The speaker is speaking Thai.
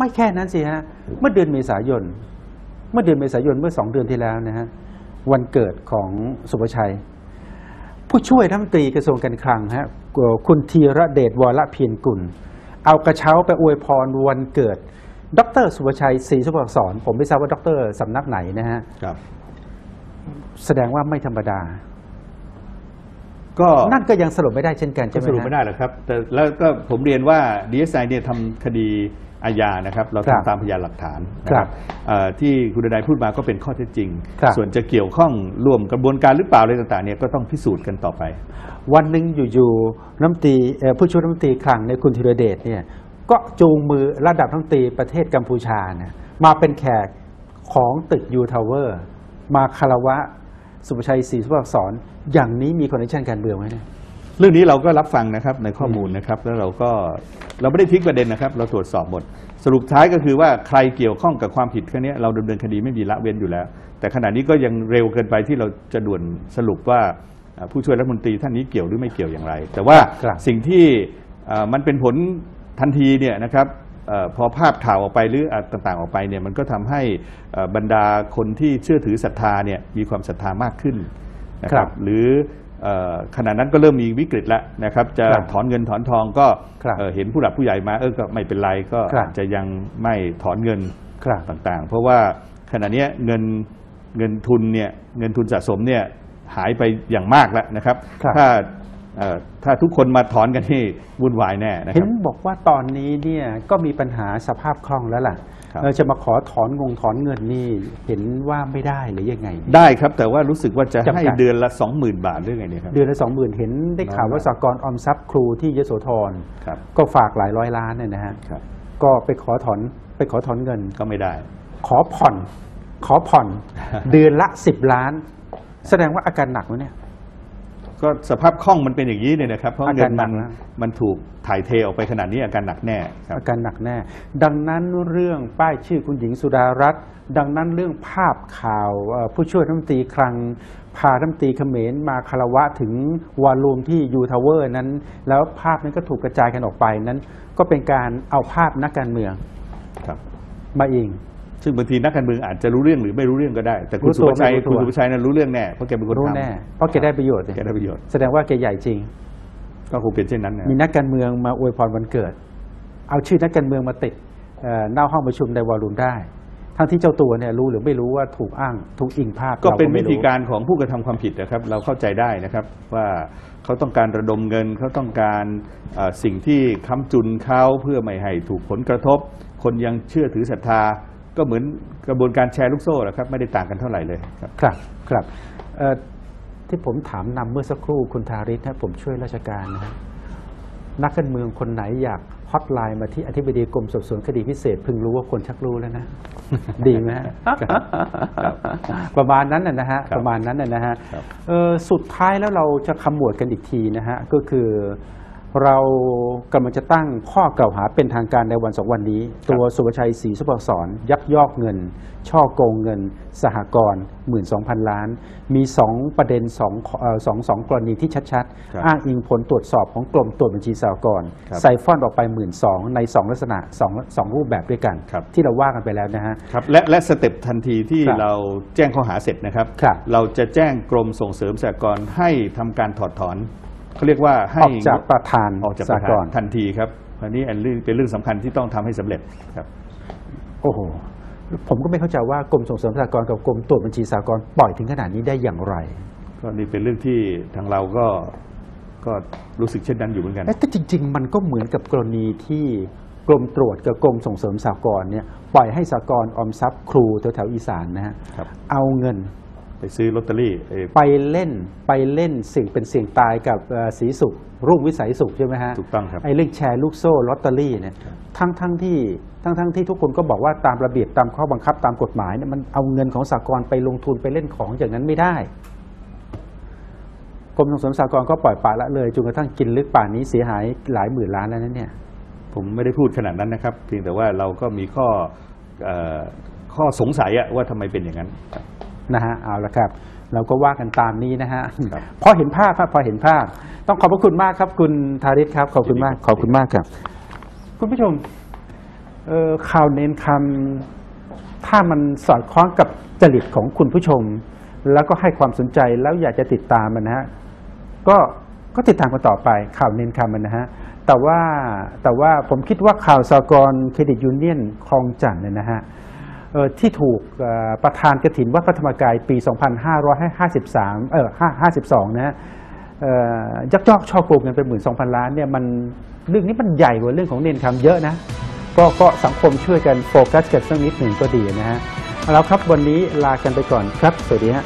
ไม่แค่นั้นสิฮะเมื่อเดือนเมษายน เมื่อเดือนเมษายนเมื่อสองเดือนที่แล้วนะฮะวันเกิดของสุภชัย ผู้ช่วยรัฐมนตรีกระทรวงการคลังฮะคุณธีระเดชวรเพียรกุล เอากระเช้าไปอวยพรวันเกิด ดรสุภชัยศรีสุภอักษรผมไม่ทราบว่าดรสำนักไหนนะฮะครับ แสดงว่าไม่ธรรมดา ก็นั่นก็ยังสรุปไม่ได้เช่นกันก็ใช่ไหมสรุปฮะไม่ได้หรอกครับ แต่แล้วก็ผมเรียนว่า DSI เนี่ยทำคดี อาญานะครับ เราครับทำตามพยานหลักฐานนะครับเอ่อที่คุณดนายพูดมาก็เป็นข้อเท็จจริง ครับส่วนจะเกี่ยวข้องร่วมกระบวนการหรือเปล่าอะไรต่างๆเนี่ยก็ต้องพิสูจน์กันต่อไปวันหนึ่งอยู่ๆน้ำตรีเอ่อผู้ช่วยน้ำตรีคลังในยคุณธีรเดชเนี่ยก็จูงมือระดับน้ำตรีประเทศกัมพูชานะมาเป็นแขกของตึกยูทาวเวอร์มาคารวะ สุภชัยศรีสุภอักษรอย่างนี้มีคอนเนคชั่นการเมืองไหมเนี่ย เรื่องนี้เราก็รับฟังนะครับในข้อมูลนะครับ แล้วเราก็เราไม่ได้ทิ้งประเด็นนะครับ เราตรวจสอบหมด สรุปท้ายก็คือว่าใครเกี่ยวข้องกับความผิดครั้งนี้เราดำเนินคดีไม่มีละเว้นอยู่แล้ว แต่ขณะนี้ก็ยังเร็วเกินไปที่เราจะด่วนสรุปว่าเอ่อผู้ช่วยรัฐมนตรีท่านนี้เกี่ยวหรือไม่เกี่ยวอย่างไร แต่ว่าครับสิ่งที่เอ่อมันเป็นผลทันทีเนี่ยนะครับเออพอภาพข่าวออกไปหรืออะไรต่างๆออกไปเนี่ยมันก็ทำให้เอ่อบรรดาคนที่เชื่อถือศรัทธาเนี่ยมีความศรัทธามากขึ้นนะคครัรับบหรือเอ่อ ขณะนั้นก็เริ่มมีวิกฤตแล้วนะครับ จะครับถอนเงินถอนทองก็ครับเอ่อเห็นผู้หลักผู้ใหญ่มาเออก็ไม่เป็นไรก็ครับอาจจะยังไม่ถอนเงินครับต่างๆ เพราะว่าขณะเนี้ยเงินเงินทุนเนี่ยเงินทุนสะสมเนี่ยหายไปอย่างมากแล้วนะครับครับถ้าเอ่อถ้าทุกคนมาถอนกันนี่วุ่นวายแน่นะคเห็รับนบอกว่าตอนนี้เนี่ยก็มีปัญหาสภาพคล่องแล้วล่ะ ครับเออจะมาขอถอนงงถอนเงินนี่เห็นว่าไม่ได้หรือยังไง ได้ครับแต่ว่ารู้สึกว่าจะจำกัดให้เดือนละ 20,000 บาทหรือไงเนี่ยครับเดือนละสองหมื่นเห็นได้ข่าวว่าสากลออมทรัพย์ครูที่ยโสธรครับก็ฝากหลายร้อยล้านเนี่ยนะฮะครับก็ไปขอถอนไปขอถอนเงินก็ไม่ได้ ขอผ่อน ขอผ่อน เดือนละสิบล้าน แสดงว่าอาการหนักไหมเนี่ย ก็สภาพคล่องมันเป็นอย่างนี้เนี่ยนะครับ เพราะอาเงิการนหนัมักนนะมันถูกถ่ายเทออกไปขนาดนี้อาการหนักแน่ครับอาการหนักแน่ ดังนั้นเรื่องป้ายชื่อคุณหญิงสุดารัตน์ดังนั้นเรื่องภาพข่าวเอ่อผู้ช่วยรัฐมนตรีคลังพารัฐมนตรีเขมรมาคารวะถึงวอลลุ่มที่ยูทาวเวอร์นั้น แล้วภาพนั้นก็ถูกกระจายกันออกไปนั้น ก็เป็นการเอาภาพนักการเมืองครับมาเอง ซึ่งบางทีนักการเมืองอาจจะรู้เรื่องหรือไม่รู้เรื่องก็ได้ แต่คุณรู้สุตัวภชัยไม่รู้ตัว คุณสุภชัยนั้นรู้เรื่องแน่เพราะแกเป็นคนรู้ทำแน่เพราะแกได้ประโยชน์สิแกได้ประโยชน์แสดงว่าแกใหญ่จริง ก็คงเป็นเช่นนั้นนะมีนักการเมืองมาอวยพรวันเกิด เอาชื่อนักการเมืองมาติดเอ่อหน้าห้องประชุมในวอลลุ่มได้ ทั้งที่เจ้าตัวเนี่ยรู้หรือไม่รู้ว่าถูกอ้างถูกอิงภาพก็เป็นไม่วิธีการของผู้กระทำความผิดนะครับ เราเข้าใจได้นะครับว่าเขาต้องการระดมเงินเขาต้องการเอ่อสิ่งที่ค้ำจุนเขาเพื่อไม่ให้ถูกผลกระทบ คนยังเชื่อถือศรัทธา ก็เหมือนกระบวนการแชร์ลูกโซ่แหละครับ ไม่ได้ต่างกันเท่าไหร่เลยครับ ครับครับเอ่อที่ผมถามนำเมื่อสักครู่คุณทาริศนะผมช่วยราชการนะฮะนักการเมืองคนไหนอยากฮอตไลน์มาที่อธิบดีกรมสอบสวนคดีพิเศษเพิ่งรู้ว่าคนชักรู้แล้วนะ ดีไหมฮะประมาณนั้นนะนะฮะครับประมาณนั้นนะนะฮะครับ เอ่อสุดท้ายแล้วเราจะขมวดกันอีกทีนะฮะก็คือ เรากำลังจะตั้งข้อกล่าวหาเป็นทางการในวันสองวันนี้ ตัวสุภชัยศรีสุภอักษรยักยอกเงิน ช่อโกงเงิน สหกรณ์หมื่นสองพันล้าน มีสองประเด็นสองเอ่อสองสองกรณีที่ชัดครับๆอ้างอิงผลตรวจสอบของกรมตรวจบัญชีสหกรณ์ครับไซฟอนออกไปหมื่นสองในสองลักษณะสองสองรูปแบบด้วยกันครับที่เราว่ากันไปแล้วนะฮะครับและและสเต็ปทันทีที่ครับเราแจ้งข้อหาเสร็จนะครับครับ เราจะแจ้งกรมส่งเสริมสหกรณ์ให้ทำการถอดถอน เขาเรียกว่าให้ออกจากประธานออกจากสปหระกธานรณ์ทันทีครับอันนี้อันนี้เป็นเรื่องสำคัญที่ต้องทำให้สำเร็จครับ โอ้โหผมก็ไม่เข้าใจว่ากรมส่งเสริมสหกรณ์กับกรมตรวจบัญชีสหกรณ์ปล่อยถึงขนาดนี้ได้อย่างไร ก็นี่เป็นเรื่องที่ทางเราก็ก็รู้สึกเช่นนั้นอยู่เหมือนกันเอ๊ะแต่จริง ๆ มันก็เหมือนกับกรณีที่กรมตรวจกับกรมส่งเสริมสหกรณ์เนี่ยปล่อยให้สหกรณ์ออมทรัพย์ครูแถวๆอีสานนะฮะครับเอาเงิน ไปซื้อลอตเตอรี่เอ่อ ไปเล่นไปเล่นสิ่งเป็นเสี่ยงตายกับเอ่อสีสุขรุ่งวิสัยสุขใช่ไหมฮะถูกต้องครับไอ้เรื่องแชร์ลูกโซ่ลอตเตอรี่เนี่ยทั้งทั้งที่ทั้งทั้งที่ทุกคนก็บอกว่าตามระเบียบตามข้อบังคับตามกฎหมายเนี่ยมันเอาเงินของสากลไปลงทุนไปเล่นของอย่างนั้นไม่ได้กรมส่งเสริมสากลก็ปล่อยปละละเลยจนกระทั่งกินลึกป่านนี้เสียหายหลายหมื่นล้านแล้วนั่นเนี่ย ผมไม่ได้พูดขนาดนั้นนะครับ เพียงแต่ว่าเราก็มีข้อเอ่อข้อสงสัยอะว่าทำไมเป็นอย่างนั้น นะฮะเอาละครับเราก็ว่ากันตามนี้นะฮะครับพอเห็นภาพครับพอเห็นภาพ ต้องขอบพระคุณมากครับ คุณธาริศครับ ขอบคุณมากยินดีครับขอบคุณมากครับ คุณผู้ชมเอ่อข่าวเน้นคำถ้ามันสอดคล้องกับจริตของคุณผู้ชม แล้วก็ให้ความสนใจแล้วอยากจะติดตามมันนะฮะก็ก็ติดตามกันต่อไปข่าวเน้นคำมันนะฮะแต่ว่าแต่ว่าผมคิดว่าข่าวสากลเครดิตยูเนียนคลองจันทน์เนี่ยนะฮะเอ่อ ที่ถูกประธานกถินวัดพระธรรมกายปี 2553 เออ52 นะฮะยักยอกช่อโกงเงินไปหมื่นสองพันล้านเนี่ยมันเรื่องนี้มันใหญ่กว่าเรื่องของเนนคำเยอะนะก็ก็สังคมช่วยกันโฟกัสกันสักนิดหนึ่งก็ดีนะฮะเอาแล้วครับวันนี้ลากันไปก่อนครับ สวัสดีฮะ